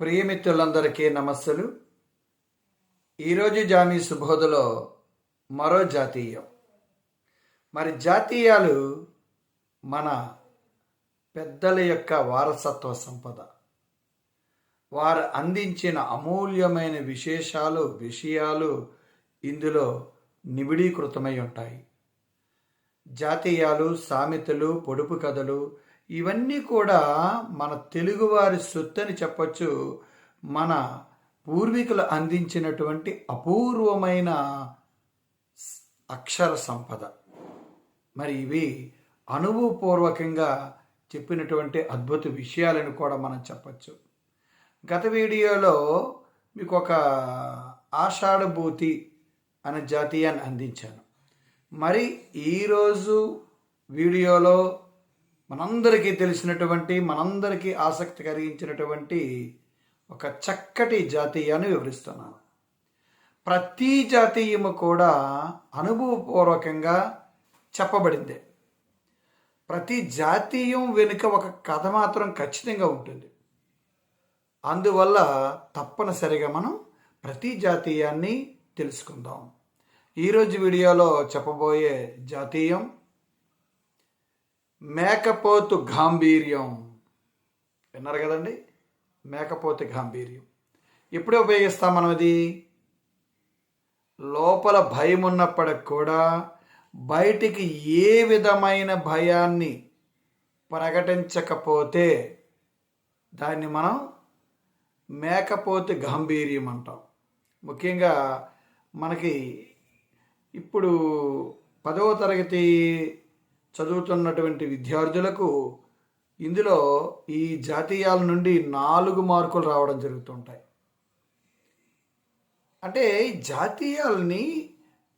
ప్రియమిత్రులందరికీ నమస్సులు. ఈరోజు జామీ సుబోధలో మరో జాతీయం. మరి జాతీయాలు మన పెద్దల యొక్క వారసత్వ సంపద. వారు అందించిన అమూల్యమైన విశేషాలు విషయాలు ఇందులో నిబిడీకృతమై ఉంటాయి. జాతీయాలు సామెతలు పొడుపు కథలు ఇవన్నీ కూడా మన తెలుగువారి సొత్తు అని చెప్పచ్చు. మన పూర్వీకులు అందించినటువంటి అపూర్వమైన అక్షర సంపద. మరి ఇవి అనుభవపూర్వకంగా చెప్పినటువంటి అద్భుత విషయాలను కూడా మనం చెప్పచ్చు. గత వీడియోలో మీకు ఒక ఆషాఢభూతి అనే జాతీయాన్ని అందించాను. మరి ఈరోజు వీడియోలో మనందరికీ తెలిసినటువంటి మనందరికీ ఆసక్తి కలిగించినటువంటి ఒక చక్కటి జాతీయాన్ని వివరిస్తున్నాను. ప్రతి జాతీయము కూడా అనుభవపూర్వకంగా చెప్పబడిందే. ప్రతి జాతీయం వెనుక ఒక కథ మాత్రం ఖచ్చితంగా ఉంటుంది. అందువల్ల తప్పనిసరిగా మనం ప్రతి జాతీయాన్ని తెలుసుకుందాం. ఈరోజు వీడియోలో చెప్పబోయే జాతీయం మేకపోతు గాంభీర్యం. విన్నారు కదండి? మేకపోతు గాంభీర్యం. ఇప్పుడే ఉపయోగిస్తాం మనం అది లోపల భయం ఉన్నప్పటికి కూడా బయటికి ఏ విధమైన భయాన్ని ప్రకటించకపోతే దాన్ని మనం మేకపోతు గాంభీర్యం అంటాం. ముఖ్యంగా మనకి ఇప్పుడు పదవ తరగతి చదువుతున్నటువంటి విద్యార్థులకు ఇందులో ఈ జాతీయాల నుండి నాలుగు మార్కులు రావడం జరుగుతుంటాయి. అంటే జాతీయాలని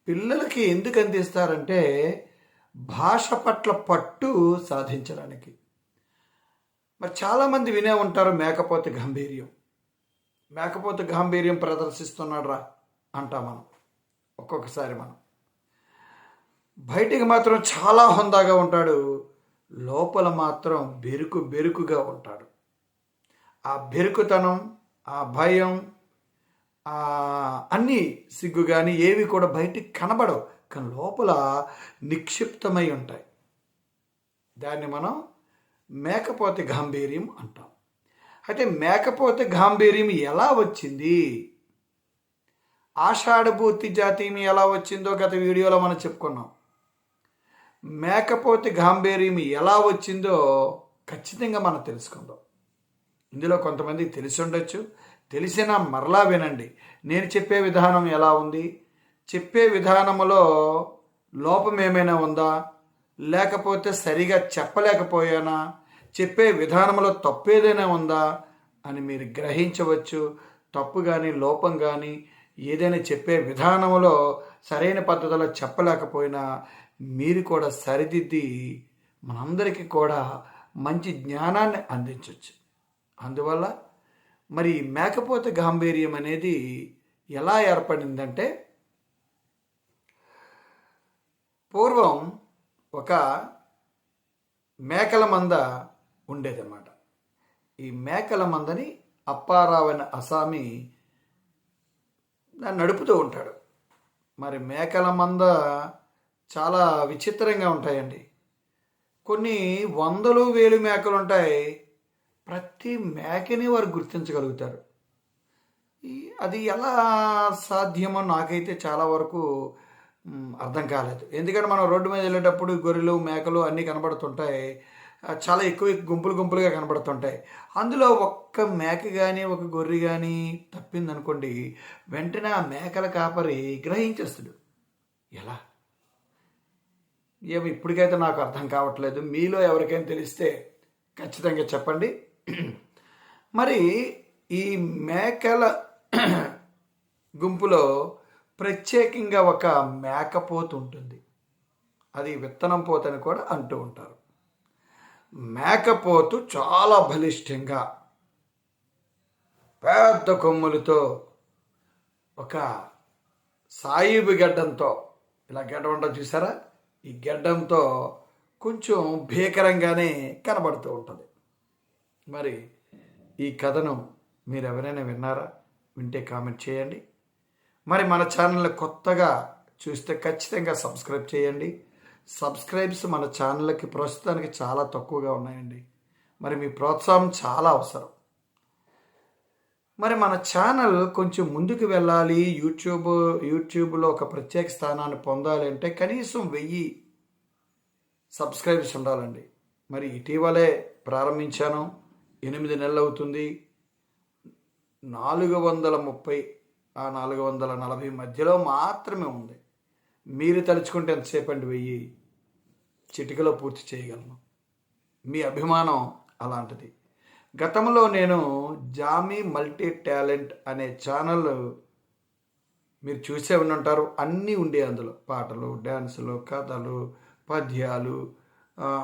పిల్లలకి ఎందుకు అందిస్తారంటే భాష పట్ల పట్టు సాధించడానికి. మరి చాలామంది వినే ఉంటారు మేకపోతే గాంభీర్యం. మేకపోతే గాంభీర్యం ప్రదర్శిస్తున్నాడు రా అంటాం మనం. ఒక్కొక్కసారి మనం. బయటికి మాత్రం చాలా హుందాగా ఉంటాడు. లోపల మాత్రం బెరుకు బెరుకుగా ఉంటాడు. ఆ బెరుకుతనం ఆ భయం అన్నీ సిగ్గు కానీ ఏవి కూడా బయటికి కనబడవు. కానీ లోపల నిక్షిప్తమై ఉంటాయి. దాన్ని మనం మేకపోతే గాంభీర్యం అంటాం. అయితే మేకపోతే గాంభీర్యం ఎలా వచ్చింది? ఆషాఢభూతి జాతీయం ఎలా వచ్చిందో గత వీడియోలో మనం చెప్పుకున్నాం. మేకపోతే గాంభీర్యం ఎలా వచ్చిందో ఖచ్చితంగా మనం తెలుసుకుందాం. ఇందులో కొంతమందికి తెలిసి ఉండొచ్చు. తెలిసినా మరలా వినండి. నేను చెప్పే విధానం ఎలా ఉంది? చెప్పే విధానంలో లోపం ఏమైనా ఉందా? లేకపోతే సరిగా చెప్పలేకపోయానా? చెప్పే విధానంలో తప్పు ఏదైనా ఉందా? అని మీరు గ్రహించవచ్చు. తప్పు కానీ లోపం కానీ ఏదైనా చెప్పే విధానంలో సరైన పద్ధతిలో చెప్పలేకపోయినా మీరు కూడా సరిదిద్ది మనందరికీ కూడా మంచి జ్ఞానాన్ని అందించవచ్చు అందువల్ల మరి మేకపోత గాంభీర్యం అనేది ఎలా ఏర్పడిందంటే పూర్వం ఒక మేకల మంద ఉండేదన్నమాట. ఈ మేకల మందని అప్పారావు అనే అసామి దాన్ని నడుపుతూ ఉంటాడు. మరి మేకల మంద చాలా విచిత్రంగా ఉంటాయండి. కొన్ని వందలు వేలు మేకలు ఉంటాయి. ప్రతి మేకని వారు గుర్తించగలుగుతారు. ఈ- అది ఎలా సాధ్యమో నాకైతే చాలా వరకు అర్థం కాలేదు. ఎందుకంటే మనం రోడ్డు మీద వెళ్ళేటప్పుడు గొర్రెలు మేకలు అన్నీ కనబడుతుంటాయి. చాలా ఎక్కువ గుంపులు గుంపులుగా కనబడుతుంటాయి. అందులో ఒక్క మేక కానీ ఒక గొర్రె కానీ తప్పిందనుకోండి వెంటనే ఆ మేకల కాపరి గ్రహించేస్తాడు. ఎలా? ఏమి ఇప్పటికైతే నాకు అర్థం కావట్లేదు. మీలో ఎవరికైనా తెలిస్తే ఖచ్చితంగా చెప్పండి. మరి ఈ మేకల గుంపులో ప్రత్యేకంగా ఒక మేకపోతు ఉంటుంది. అది విత్తనం పోతని కూడా అంటూ ఉంటారు. మేకపోతు చాలా బలిష్టంగా పెద్ద కొమ్ములతో ఒక సాయిబు గడ్డంతో ఇలా గడ్డ ఉంటుంది చూసారా? ఈ గడ్డంతో కొంచెం భీకరంగానే కనబడుతూ ఉంటుంది. మరి ఈ కథను మీరు ఎవరైనా విన్నారా? వింటే కామెంట్ చేయండి. మరి మన ఛానల్ కొత్తగా చూస్తే ఖచ్చితంగా సబ్స్క్రైబ్ చేయండి. సబ్స్క్రైబ్స్ మన ఛానల్కి ప్రస్తుతానికి చాలా తక్కువగా ఉన్నాయండి. మరి మీ ప్రోత్సాహం చాలా అవసరం. మరి మన ఛానల్ కొంచెం ముందుకు వెళ్ళాలి. యూట్యూబ్ యూట్యూబ్లో ఒక ప్రత్యేక స్థానాన్ని పొందాలి అంటే కనీసం వెయ్యి సబ్స్క్రైబర్స్ ఉండాలండి. మరి ఇటీవలే ప్రారంభించాను. ఎనిమిది నెలలు అవుతుంది. నాలుగు వందల ముప్పై ఆ నాలుగు వందల నలభై మధ్యలో మాత్రమే ఉంది. మీరు తలుచుకుంటే ఎంతసేపు అండి వెయ్యి? చిటికలో పూర్తి చేయగలను. మీ అభిమానం అలాంటిది. గతంలో నేను జామీ మల్టీ టాలెంట్ అనే ఛానల్ మీరు చూసే ఉండి ఉంటారు అన్నీ ఉండే అందులో. పాటలు డ్యాన్సులు కథలు పద్యాలు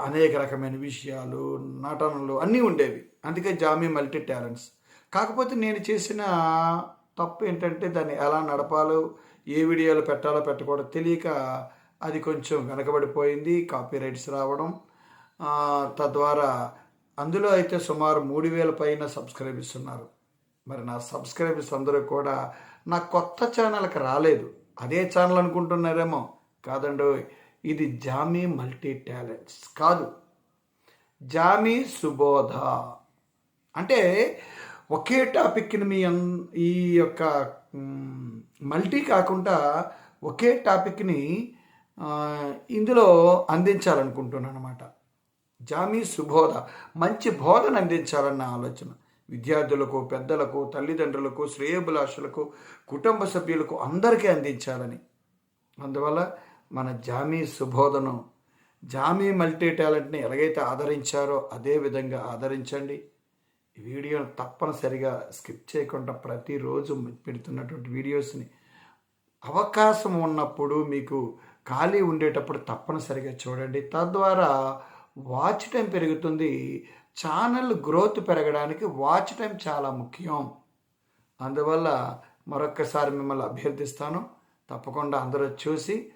అనేక రకమైన విషయాలు నటనలు అన్నీ ఉండేవి. అందుకే జామీ మల్టీ టాలెంట్స్. కాకపోతే నేను చేసిన తప్పు ఏంటంటే దాన్ని ఎలా నడపాలో ఏ వీడియోలు పెట్టాలో పెట్టకూడదు తెలియక అది కొంచెం వెనకబడిపోయింది. కాపీ రైట్స్ రావడం తద్వారా అందులో అయితే సుమారు మూడు వేల పైన సబ్స్క్రైబర్స్ ఉన్నారు. మరి నా సబ్స్క్రైబర్స్ అందరూ కూడా నా కొత్త ఛానల్కి రాలేదు. అదే ఛానల్ అనుకుంటున్నారేమో? కాదండో ఇది జామీ మల్టీ టాలెంట్స్ కాదు. జామీ సుబోధ. అంటే ఒకే టాపిక్ని మీ ఈ యొక్క మల్టీ కాకుండా ఒకే టాపిక్ని ఇందులో అందించాలనుకుంటున్నాను అనమాట జామీ సుబోధ మంచి బోధన అందించాలన్న ఆలోచన. విద్యార్థులకు పెద్దలకు తల్లిదండ్రులకు శ్రేయభిలాషులకు కుటుంబ సభ్యులకు అందరికీ అందించాలని అందువల్ల మన జామీ సుబోధను జామీ మల్టీ టాలెంట్ని ఎలాగైతే ఆదరించారో అదే విధంగా ఆదరించండి. ఈ వీడియోను తప్పనిసరిగా స్కిప్ చేయకుండా ప్రతిరోజు పెడుతున్నటువంటి వీడియోస్ని అవకాశం ఉన్నప్పుడు మీకు ఖాళీ ఉండేటప్పుడు తప్పనిసరిగా చూడండి. తద్వారా వాచ్ టైం పెరుగుతుంది. ఛానల్ గ్రోత్ పెరగడానికి వాచ్ టైం చాలా ముఖ్యం. అందువల్ల మరొక్కసారి మిమ్మల్ని అభ్యర్థిస్తాను. తప్పకుండా అందరూ చూసి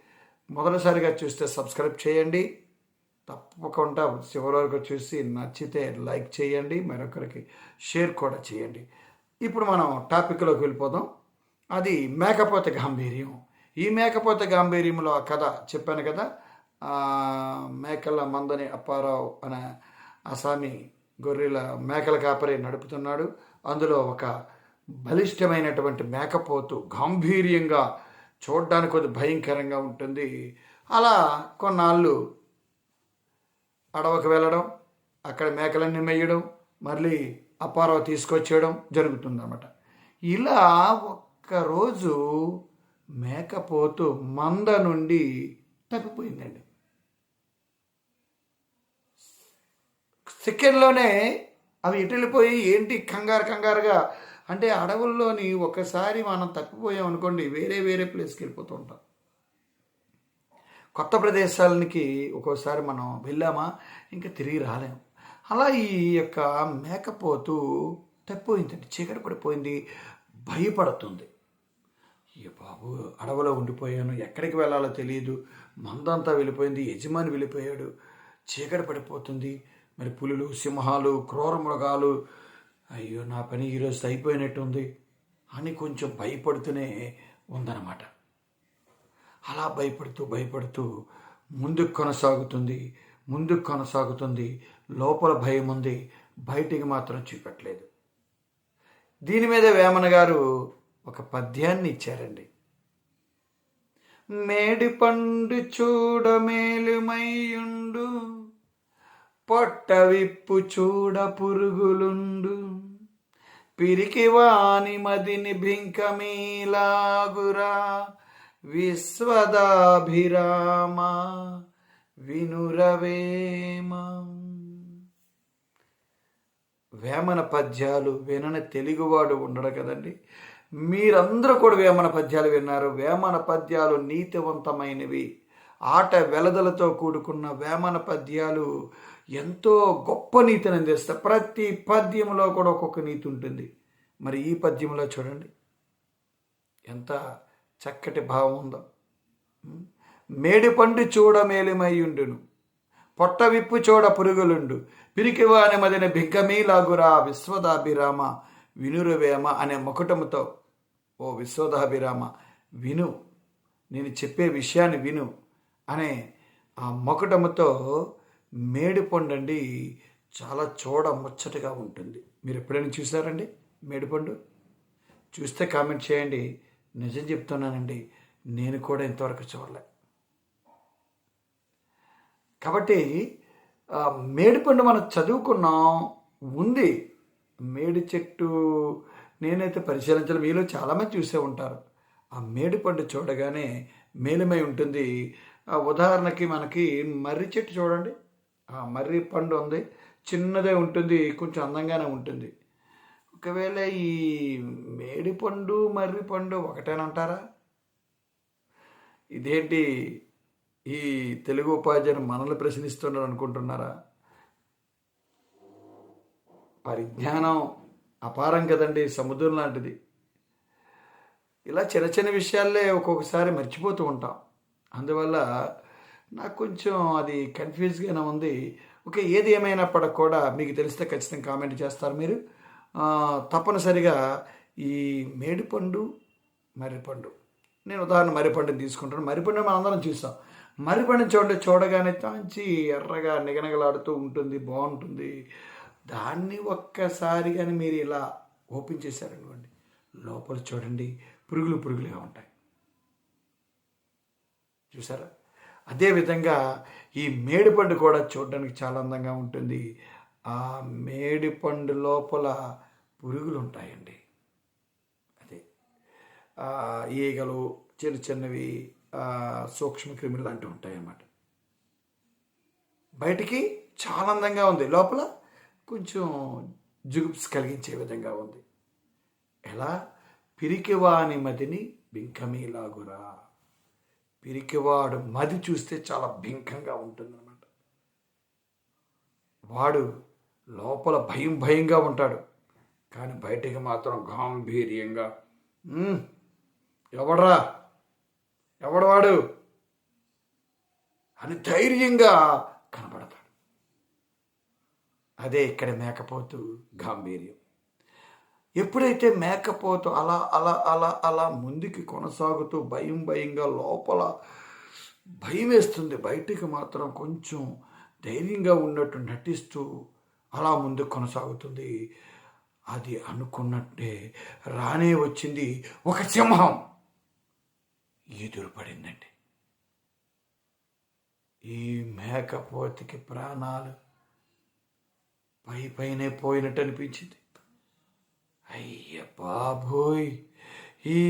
మొదటిసారిగా చూస్తే సబ్స్క్రైబ్ చేయండి. తప్పకుండా చివరి వరకు చూసి నచ్చితే లైక్ చేయండి. మరొకరికి షేర్ కూడా చేయండి. ఇప్పుడు మనం టాపిక్లోకి వెళ్ళిపోదాం. అది మేకపోతే గాంభీర్యం. ఈ మేకపోతే గాంభీర్యంలో ఆ కథ చెప్పాను కదా మేకల మందని అప్పారావు అనే అసామి గొర్రెల మేకల కాపరి నడుపుతున్నాడు. అందులో ఒక బలిష్టమైనటువంటి మేకపోతు గాంభీర్యంగా చూడడానికి కొద్ది భయంకరంగా ఉంటుంది. అలా కొన్నాళ్ళు అడవకు వెళ్ళడం అక్కడ మేకలన్నీ మెయ్యడం మళ్ళీ అప్పారావు తీసుకొచ్చేయడం జరుగుతుందన్నమాట. ఇలా ఒక్కరోజు మేకపోతు మంద నుండి తప్పిపోయిందండి. సెకండ్లోనే అవి ఇటు వెళ్ళిపోయి ఏంటి కంగారు కంగారుగా? అంటే అడవుల్లోని ఒకసారి మనం తప్పిపోయాం అనుకోండి వేరే వేరే ప్లేస్కి వెళ్ళిపోతూ ఉంటాం. కొత్త ప్రదేశాలకి ఒక్కోసారి మనం వెళ్ళామా? ఇంకా తిరిగి రాలేం. అలా ఈ యొక్క మేకపోతు తప్పిపోయిందండి. చీకటి పడిపోయింది. భయపడుతుంది. అయ్యో బాబు అడవిలో ఉండిపోయాను. ఎక్కడికి వెళ్ళాలో తెలియదు మందంతా వెళ్ళిపోయింది. యజమాని వెళ్ళిపోయాడు. చీకటి పడిపోతుంది. మరి పులులు సింహాలు క్రూర మృగాలు అయ్యో నా పని ఈరోజు అయిపోయినట్టుంది అని కొంచెం భయపడుతూనే ఉందన్నమాట. అలా భయపడుతూ భయపడుతూ ముందుకు కొనసాగుతుంది ముందుకు కొనసాగుతుంది. లోపల భయం ఉంది బయటికి మాత్రం చూపట్లేదు దీని మీద వేమన గారు ఒక పద్యాన్ని ఇచ్చారండి. మేడి పండు చూడ మేలుమయ్యుండు పొట్ట విప్పు చూడ పురుగులుండు. పిరికి వాని మదిని భింకమీలాగురా. విశ్వదాభిరామ వినురవేమ. వేమన పద్యాలు వినని తెలుగువాడు ఉండడు కదండి. మీరందరూ కూడా వేమన పద్యాలు విన్నారు. వేమన పద్యాలు నీతివంతమైనవి. ఆట వెలదలతో కూడుకున్న వేమన పద్యాలు ఎంతో గొప్ప నీతిని అందిస్తాయి ప్రతి పద్యంలో కూడా ఒక్కొక్క నీతి ఉంటుంది. మరి ఈ పద్యంలో చూడండి. ఎంత చక్కటి భావం ఉందో. మేడిపండు చూడ మేలిమయ్యుండును పొట్ట విప్పు చూడ పురుగులుండు. పిరికివాని మదిన బిగ్గమీలాగురా విశ్వదాభిరామ వినురువేమ అనే ముకుటముతో ఓ విశ్వదాభిరామ విను. నేను చెప్పే విషయాన్ని విను అనే ఆ మొకటముతో మేడిపండు అండి చాలా చూడ ముచ్చటగా ఉంటుంది. మీరు ఎప్పుడైనా చూసారండి మేడిపండు? చూస్తే కామెంట్ చేయండి. నిజం చెప్తున్నానండి. నేను కూడా ఇంతవరకు చూడలే. కాబట్టి మేడిపండు మనం చదువుకున్నాం ఉంది. మేడి చెట్టు నేనైతే పరిశీలించడం మీలో చాలామంది చూసే ఉంటారు. ఆ మేడిపండు చూడగానే మేలుమై ఉంటుంది. ఉదాహరణకి మనకి మర్రి చెట్టు చూడండి. మర్రి పండు ఉంది. చిన్నదే ఉంటుంది కొంచెం అందంగానే ఉంటుంది. ఒకవేళ ఈ మేడి పండు మర్రి పండు ఒకటేనంటారా? ఇదేంటి ఈ తెలుగు ఉపాధ్యాయులు మనల్ని ప్రశ్నిస్తున్నారు అనుకుంటున్నారా? పరిజ్ఞానం అపారం కదండి సముద్రం లాంటిది. ఇలా చిన్న చిన్న విషయాలే ఒక్కొక్కసారి మర్చిపోతూ ఉంటాం. అందువల్ల నాకు కొంచెం అది కన్ఫ్యూజ్గానే ఉంది. ఓకే ఏది ఏమైనప్పటికి కూడా మీకు తెలిస్తే ఖచ్చితంగా కామెంట్ చేస్తారు మీరు. తప్పనిసరిగా ఈ మేడిపండు మర్రిపండు నేను ఉదాహరణ మర్రిపండుని తీసుకుంటాను. మర్రిపండు మనం అందరం చూసాం మర్రిపండు చూడండి చూడగానే మంచి ఎర్రగా నిగనగలాడుతూ ఉంటుంది బాగుంటుంది. దాన్ని ఒక్కసారి కానీ మీరు ఇలా ఓపెన్ చేశారనుకోండి లోపల చూడండి పురుగులు పురుగులుగా ఉంటాయి. చూసారా? అదేవిధంగా ఈ మేడిపండు కూడా చూడడానికి చాలా అందంగా ఉంటుంది. ఆ మేడిపండు లోపల పురుగులు ఉంటాయండి. అదే. ఈగలు చిన్న చిన్నవి సూక్ష్మ సూక్ష్మక్రిములు లాంటివి ఉంటాయి అన్నమాట బయటికి చాలా అందంగా ఉంది. లోపల కొంచెం జుగుప్స్ కలిగించే విధంగా ఉంది. ఎలా? పిరికివాని మదిని బింకమీలాగురా. పిరికివాడు మది చూస్తే చాలా బింకంగా ఉంటుందన్నమాట. వాడు లోపల భయం భయంగా ఉంటాడు. కానీ బయటికి మాత్రం గాంభీర్యంగా ఎవడరా? ఎవడవాడు అని ధైర్యంగా కనబడతాడు. అదే ఇక్కడ మేకపోతూ గాంభీర్యం. ఎప్పుడైతే మేకపోతూ అలా అలా అలా అలా ముందుకి కొనసాగుతూ భయం భయంగా లోపల భయం వేస్తుంది. బయటికి మాత్రం కొంచెం ధైర్యంగా ఉన్నట్టు నటిస్తూ అలా ముందుకు కొనసాగుతుంది. అది అనుకున్నట్టే రానే వచ్చింది ఒక సింహం. ఎదురుపడిందండి. ఈ మేకపోతికి ప్రాణాలు పై పైనే పోయినట్టు అనిపించింది. అయ్య బాబోయ్ ఈ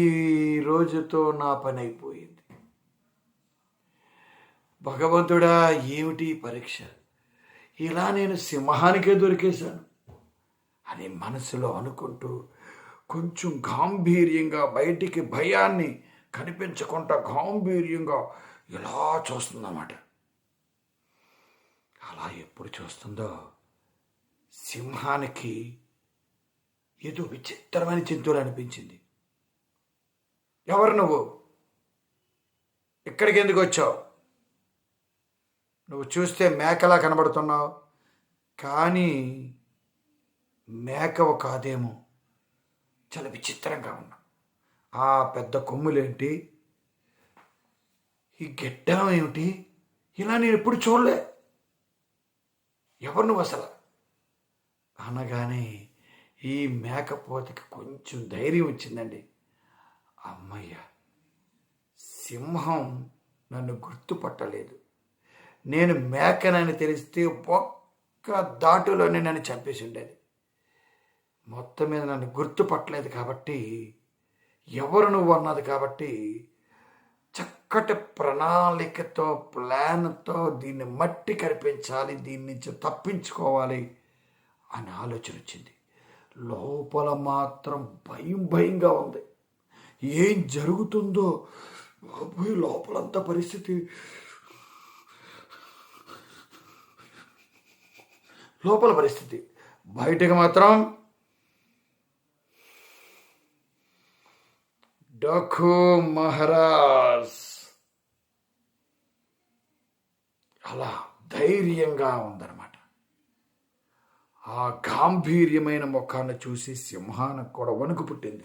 రోజుతో నా పని అయిపోయింది భగవంతుడా ఏమిటి పరీక్ష? ఇలా నేను సింహానికే దొరికేశాను అని మనసులో అనుకుంటూ కొంచెం గాంభీర్యంగా బయటికి భయాన్ని కనిపించకుండా గాంభీర్యంగా ఇలా చూస్తుందన్నమాట. అలా ఎప్పుడు చూస్తుందో సింహానికి ఏదో విచిత్రమైన జంతువులు అనిపించింది. ఎవరు నువ్వు? ఇక్కడికి ఎందుకు వచ్చావు? నువ్వు చూస్తే మేకలా కనబడుతున్నావు. కానీ మేకవ కాదేమో చాలా విచిత్రంగా ఉన్నా ఆ పెద్ద కొమ్ములేంటి? ఈ గెడ్డం ఏమిటి? ఇలా నేను ఎప్పుడు చూడలే. ఎవరు నువ్వు అసలు? అనగానే ఈ మేకపోతకి కొంచెం ధైర్యం వచ్చిందండి. అమ్మయ్య సింహం నన్ను గుర్తుపట్టలేదు. నేను మేకనని తెలిస్తే ఒక్క దాటులోనే నన్ను చంపేసి ఉండేది. మొత్తం మీద నన్ను గుర్తుపట్టలేదు కాబట్టి ఎవరు నువ్వు అన్నది కాబట్టి చక్కటి ప్రణాళికతో ప్లాన్తో దీన్ని మట్టి కనిపించాలి దీని నుంచి తప్పించుకోవాలి అని ఆలోచన వచ్చింది. లోపల మాత్రం భయం భయంగా ఉంది. ఏం జరుగుతుందో? బాబోయ్ లోపలంతా పరిస్థితి. లోపల పరిస్థితి. బయటకు మాత్రం డఖు మహారాజ్. అలా ధైర్యంగా ఉందన్నమాట. ఆ గాంభీర్యమైన ముఖాన్ని చూసి సింహానికి కూడా వణుకు పుట్టింది.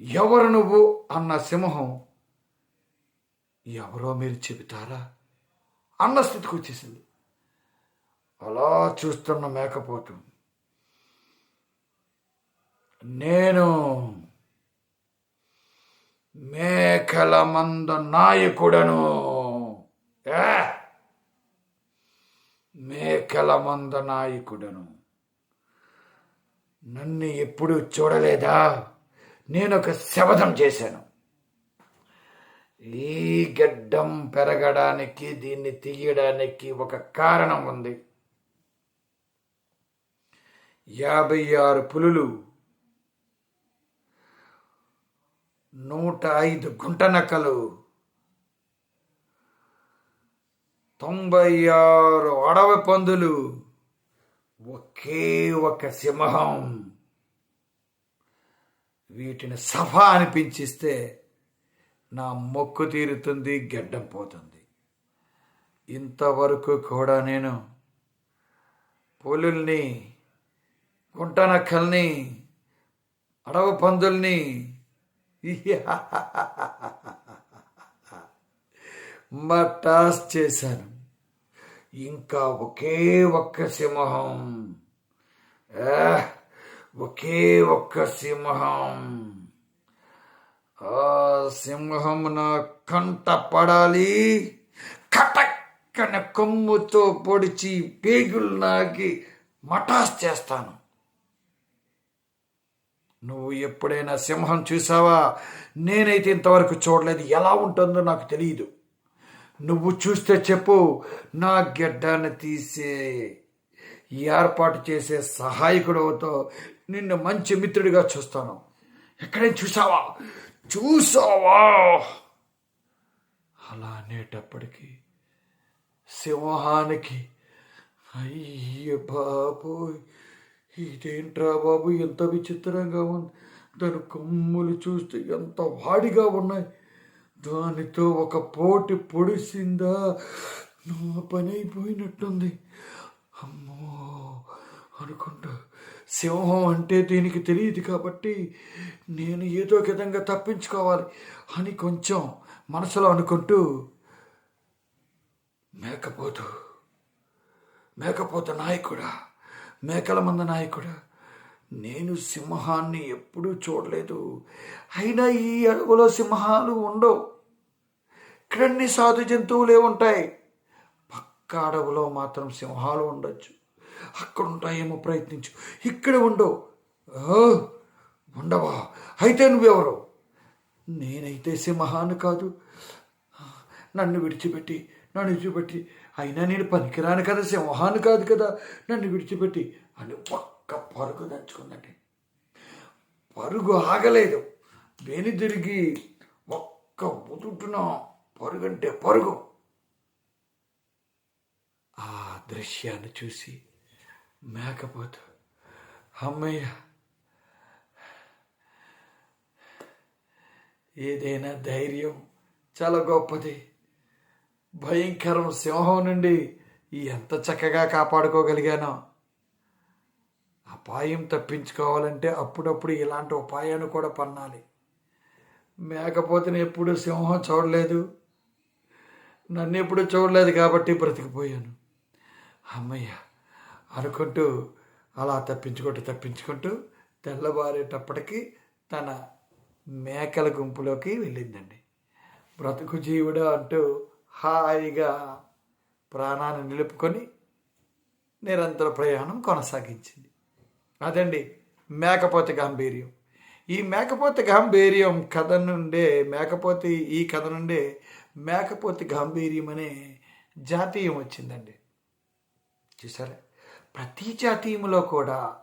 ఎవరు నువ్వు అన్న సింహం ఎవరో మీరు చెబుతారా అన్న స్థితికి వచ్చేసింది. అలా చూస్తున్న మేకపోతు నేను మేకల మంద నాయకుడను. ఏ? మేకల మంద నాయకుడను. నన్ను ఎప్పుడు చూడలేదా? నేను ఒక శబదం చేశాను. ఈ గడ్డం పెరగడానికి దీన్ని తీయడానికి ఒక కారణం ఉంది. యాభై ఆరు పులులు నూట ఐదు గుంటనక్కలు తొంభై ఆరు అడవి పందులు ఒకే ఒక సింహం. వీటిని సభ అనిపించిస్తే నా మొక్కు తీరుతుంది గెడ్డం పోతుంది. ఇంతవరకు కూడా నేను పులుల్ని గుంటనక్కల్ని అడవి పందుల్ని మటాస్ చేశాను. ఇంకా ఒకే ఒక్క సింహం. ఒకే ఒక్క సింహం. ఆ సింహం నా కంట పడాలి. కటక్కన కొమ్ముతో పొడిచి పేగులు నాకి మటాస్ చేస్తాను. నువ్వు ఎప్పుడైనా సింహం చూసావా? నేనైతే ఇంతవరకు చూడలేదు. ఎలా ఉంటుందో నాకు తెలియదు నువ్వు చూస్తే చెప్పు నా గెడ్డాన్ని తీసే ఏర్పాటు చేసే సహాయకుడవతో నిన్ను మంచి మిత్రుడిగా చూస్తాను. ఎక్కడైనా చూసావా? చూసావా? అలా అనేటప్పటికీ సింహానికి అయ్యే బాబోయ్ ఇదేంట్రా బాబు? ఎంత విచిత్రంగా ఉంది. దాని కొమ్ములు చూస్తే ఎంత వాడిగా ఉన్నాయి. దానితో ఒక పోటీ పొడిసిందా? నా పని అయిపోయినట్టుంది అమ్మో అనుకుంటా. సింహం అంటే దీనికి తెలియదు కాబట్టి నేను ఏదో విధంగా తప్పించుకోవాలి అని కొంచెం మనసులో అనుకుంటూ మేకపోతు. మేకపోత నాయకుడా మేకల మంద నాయకుడా నేను సింహాన్ని ఎప్పుడూ చూడలేదు. అయినా ఈ అడవులో సింహాలు ఉండవు. ఇక్కడన్ని సాధు జంతువులే ఉంటాయి? పక్క అడవులో మాత్రం సింహాలు ఉండొచ్చు. అక్కడ ఉంటాయేమో ప్రయత్నించు. ఇక్కడ ఉండవు ఓ, ఉండవా? అయితే నువ్వెవరు? నేనైతే సింహాన్ని కాదు. నన్ను విడిచిపెట్టి నన్ను విడిచిపెట్టి. అయినా నేను పనికిరాను కదా సింహాన్ని కాదు కదా. నన్ను విడిచిపెట్టి అని ఒక్క పరుగు దంచుకుందండి పరుగు ఆగలేదు. వేని తిరిగి ఒక్క ఉదుటున పరుగంటే పరుగు. ఆ దృశ్యాన్ని చూసి మేకపోతు. అమ్మయ్య ఏదైనా ధైర్యం చాలా గొప్పది. భయంకరం సింహం నుండి ఎంత చక్కగా కాపాడుకోగలిగానో. అపాయం తప్పించుకోవాలంటే అప్పుడప్పుడు ఇలాంటి ఉపాయాన్ని కూడా పన్నాలి. మేకపోతేనే ఎప్పుడు సింహం చూడలేదు. నన్ను ఎప్పుడూ చూడలేదు కాబట్టి బ్రతికిపోయాను. అమ్మయ్య అనుకుంటూ అలా తప్పించుకుంటూ తప్పించుకుంటూ తెల్లబారేటప్పటికి తన మేకల గుంపులోకి వెళ్ళిందండి. బ్రతుకు జీవుడు అంటూ హాయిగా ప్రాణాన్ని నిలుపుకొని నిరంతర ప్రయాణం కొనసాగించింది. అదండి మేకపోతే గాంభీర్యం. ఈ మేకపోతే గాంభీర్యం కథ నుండే మేకపోతే ఈ కథ నుండే మేకపోతి గాంభీర్యం అనే జాతీయం వచ్చిందండి. చూసారా? ప్రతి జాతీయంలో కూడా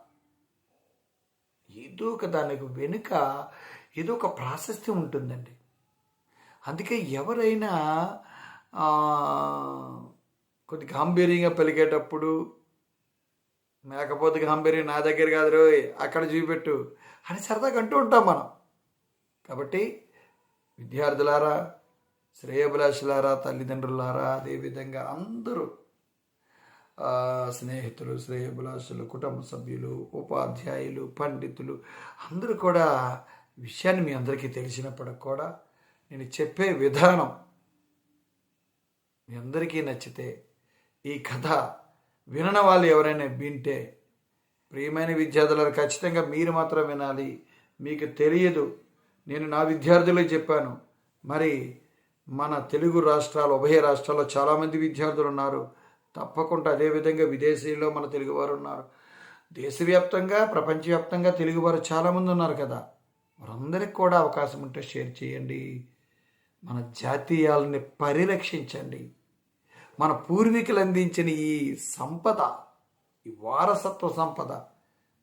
ఏదో ఒక దానికి వెనుక ఏదో ఒక ప్రాశస్త్యం ఉంటుందండి. అందుకే ఎవరైనా కొద్ది గాంభీర్యంగా పలికేటప్పుడు మేకపోతే గాంభీర్యం నా దగ్గర కాదు రోయ్ అక్కడ చూపెట్టు అని సరదాగా అంటూ ఉంటాం మనం. కాబట్టి విద్యార్థులారా శ్రేయభిలాషులారా తల్లిదండ్రులారా అదేవిధంగా అందరూ స్నేహితులు శ్రేయభిలాషులు కుటుంబ సభ్యులు ఉపాధ్యాయులు పండితులు అందరూ కూడా విషయాన్ని మీ అందరికీ తెలిసినప్పటికి కూడా నేను చెప్పే విధానం మీ అందరికీ నచ్చితే ఈ కథ వినన వాళ్ళు ఎవరైనా వింటే ప్రియమైన విద్యార్థులను ఖచ్చితంగా మీరు మాత్రం వినాలి. మీకు తెలియదు. నేను నా విద్యార్థులకు చెప్పాను. మరి మన తెలుగు రాష్ట్రాలు ఉభయ రాష్ట్రాల్లో చాలామంది విద్యార్థులు ఉన్నారు. తప్పకుండా అదేవిధంగా విదేశీయుల్లో మన తెలుగువారు ఉన్నారు. దేశవ్యాప్తంగా ప్రపంచవ్యాప్తంగా తెలుగువారు చాలామంది ఉన్నారు కదా. వారందరికీ కూడా అవకాశం ఉంటే షేర్ చేయండి. మన జాతీయాలని పరిరక్షించండి. మన పూర్వీకులు అందించిన ఈ సంపద ఈ వారసత్వ సంపద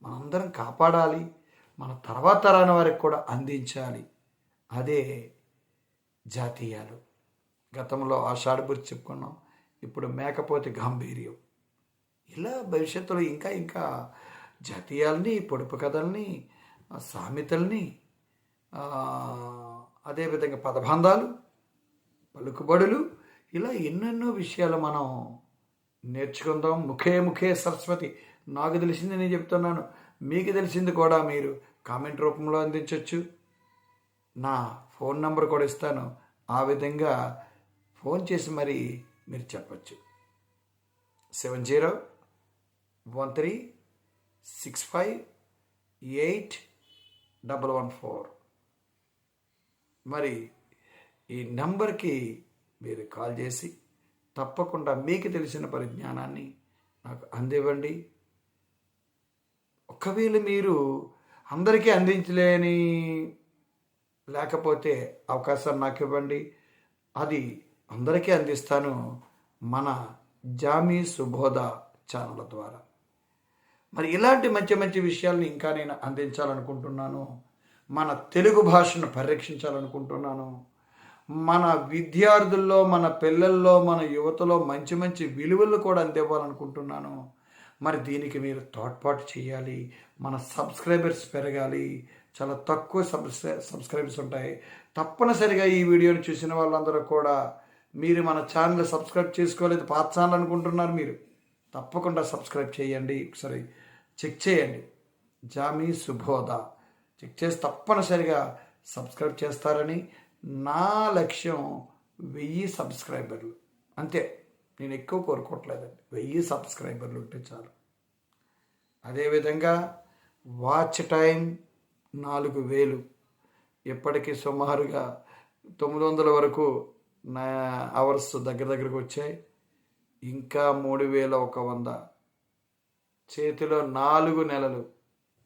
మనందరం కాపాడాలి. మన తర్వాత తరాని వారికి కూడా అందించాలి. అదే జాతీయాలు. గతంలో ఆషాఢ గురించి చెప్పుకున్నాం. ఇప్పుడు మేకపోతే గాంభీర్యం. ఇలా భవిష్యత్తులో ఇంకా ఇంకా జాతీయాలని పొడుపు కథల్ని సామెతల్ని అదేవిధంగా పదబంధాలు పలుకుబడులు ఇలా ఎన్నెన్నో విషయాలు మనం నేర్చుకుందాం. ముఖే ముఖే సరస్వతి. నాకు తెలిసింది నేను చెప్తున్నాను. మీకు తెలిసింది కూడా మీరు కామెంట్ రూపంలో అందించవచ్చు నా ఫోన్ నంబర్ కూడా ఇస్తాను. ఆ విధంగా ఫోన్ చేసి మరి మీరు చెప్పచ్చు. Seven zero one three six five eight double one four. మరి ఈ నెంబర్కి మీరు కాల్ చేసి తప్పకుండా మీకు తెలిసిన పరిజ్ఞానాన్ని నాకు అందివ్వండి. ఒకవేళ మీరు అందరికీ అందించలేని లేకపోతే అవకాశం నాకు ఇవ్వండి అది అందరికీ అందిస్తాను మన జామీ సుబోధ ఛానల్ ద్వారా. మరి ఇలాంటి మంచి మంచి విషయాలను ఇంకా నేను అందించాలనుకుంటున్నాను. మన తెలుగు భాషను పరిరక్షించాలనుకుంటున్నాను. మన విద్యార్థుల్లో మన పిల్లల్లో మన యువతలో మంచి మంచి విలువలు కూడా అందివ్వాలనుకుంటున్నాను. మరి దీనికి మీరు తోడ్పాటు చేయాలి. మన సబ్స్క్రైబర్స్ పెరగాలి. చాలా తక్కువ సబ్స్క్రై సబ్స్క్రైబ్స్ ఉంటాయి. తప్పనిసరిగా ఈ వీడియోని చూసిన వాళ్ళందరూ కూడా మీరు మన ఛానల్ సబ్స్క్రైబ్ చేసుకోలేదు పాత ఛానల్ అనుకుంటున్నారు మీరు తప్పకుండా సబ్స్క్రైబ్ చేయండి. ఒకసారి చెక్ చేయండి. జామీ శుభోద చెక్ చేసి తప్పనిసరిగా సబ్స్క్రైబ్ చేస్తారని నా లక్ష్యం వెయ్యి సబ్స్క్రైబర్లు. అంతే. నేను ఎక్కువ కోరుకోవట్లేదండి. వెయ్యి సబ్స్క్రైబర్లు ఉంటే చాలు. అదేవిధంగా వాచ్ టైం నాలుగు వేలు. ఇప్పటికీ సుమారుగా తొమ్మిది వందల వరకు నా అవర్స్ దగ్గర దగ్గరకు వచ్చాయి. ఇంకా మూడు వేల ఒక వంద. చేతిలో నాలుగు నెలలు.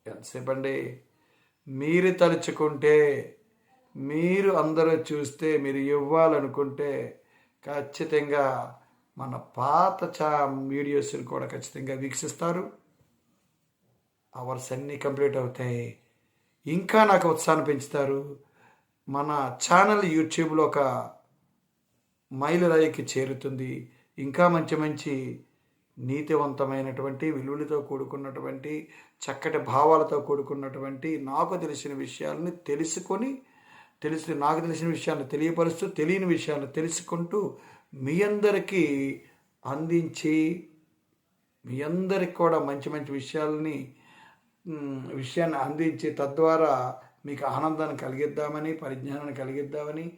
ఎంతసేపు అండి మీరు తలుచుకుంటే మీరు అందరూ చూస్తే మీరు ఇవ్వాలనుకుంటే ఖచ్చితంగా మన పాత చా వీడియోస్ని కూడా ఖచ్చితంగా వీక్షిస్తారు. అవర్స్ అన్నీ కంప్లీట్ అవుతాయి. ఇంకా నాకు ఉత్సాహం పెంచుతారు. మన ఛానల్ యూట్యూబ్లో ఒక మైలురాయికి చేరుతుంది. ఇంకా మంచి మంచి నీతివంతమైనటువంటి విలువలతో కూడుకున్నటువంటి చక్కటి భావాలతో కూడుకున్నటువంటి నాకు తెలిసిన విషయాలని తెలుసుకొని తెలిసి నాకు తెలిసిన విషయాన్ని తెలియపరుస్తూ తెలియని విషయాన్ని తెలుసుకుంటూ మీ అందరికీ అందించి మీ అందరికి కూడా మంచి మంచి విషయాలని విషయాన్ని అందించి తద్వారా మీకు ఆనందాన్ని కలిగిద్దామని పరిజ్ఞానాన్ని కలిగిద్దామని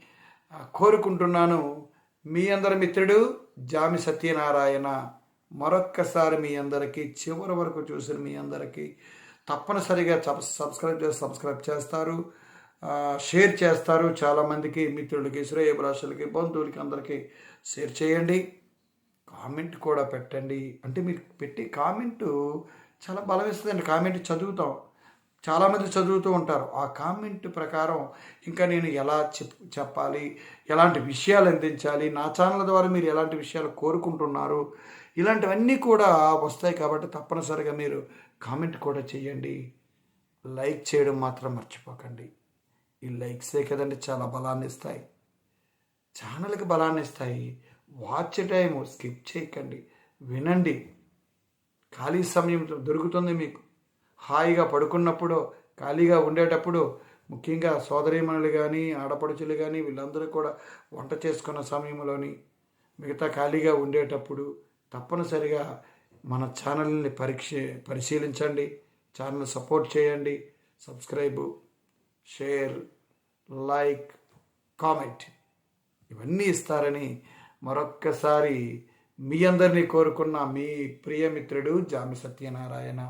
కోరుకుంటున్నాను. మీ అందరి మిత్రుడు జామి సత్యనారాయణ. మరొక్కసారి మీ అందరికీ చివరి వరకు చూసిన మీ అందరికీ తప్పనిసరిగా సబ్ సబ్స్క్రైబ్ చేసి సబ్స్క్రైబ్ చేస్తారు. షేర్ చేస్తారు. చాలామందికి మిత్రులకి శ్రేయభిలాషులకి బంధువులకి అందరికీ షేర్ చేయండి. కామెంట్ కూడా పెట్టండి. అంటే మీరు పెట్టి కామెంటు చాలా బలం ఇస్తుందండి కామెంట్ చదువుతాం. చాలామంది చదువుతూ ఉంటారు. ఆ కామెంట్ ప్రకారం ఇంకా నేను ఎలా చెప్ చెప్పాలి? ఎలాంటి విషయాలు అందించాలి? నా ఛానల్ ద్వారా మీరు ఎలాంటి విషయాలు కోరుకుంటున్నారు? ఇలాంటివన్నీ కూడా వస్తాయి కాబట్టి తప్పనిసరిగా మీరు కామెంట్ కూడా చేయండి. లైక్ చేయడం మాత్రం మర్చిపోకండి. ఈ లైక్సే కదండి చాలా బలాన్ని ఇస్తాయి. ఛానల్కి బలాన్ని ఇస్తాయి. వాచ్ టైం స్కిప్ చేయకండి. వినండి. ఖాళీ సమయం దొరుకుతుంది మీకు. హాయిగా పడుకున్నప్పుడు ఖాళీగా ఉండేటప్పుడు ముఖ్యంగా సోదరీమణులు కానీ ఆడపడుచులు కానీ వీళ్ళందరూ కూడా వంట చేసుకున్న సమయంలోని మిగతా ఖాళీగా ఉండేటప్పుడు తప్పనిసరిగా మన ఛానల్ని పరీక్ష పరిశీలించండి ఛానల్ సపోర్ట్ చేయండి సబ్స్క్రైబ్ షేర్ లైక్ కామెంట్ ఇవన్నీ ఇస్తారని మరొక్కసారి మీ అందరినీ కోరుకున్న మీ ప్రియమిత్రుడు జామి సత్యనారాయణ.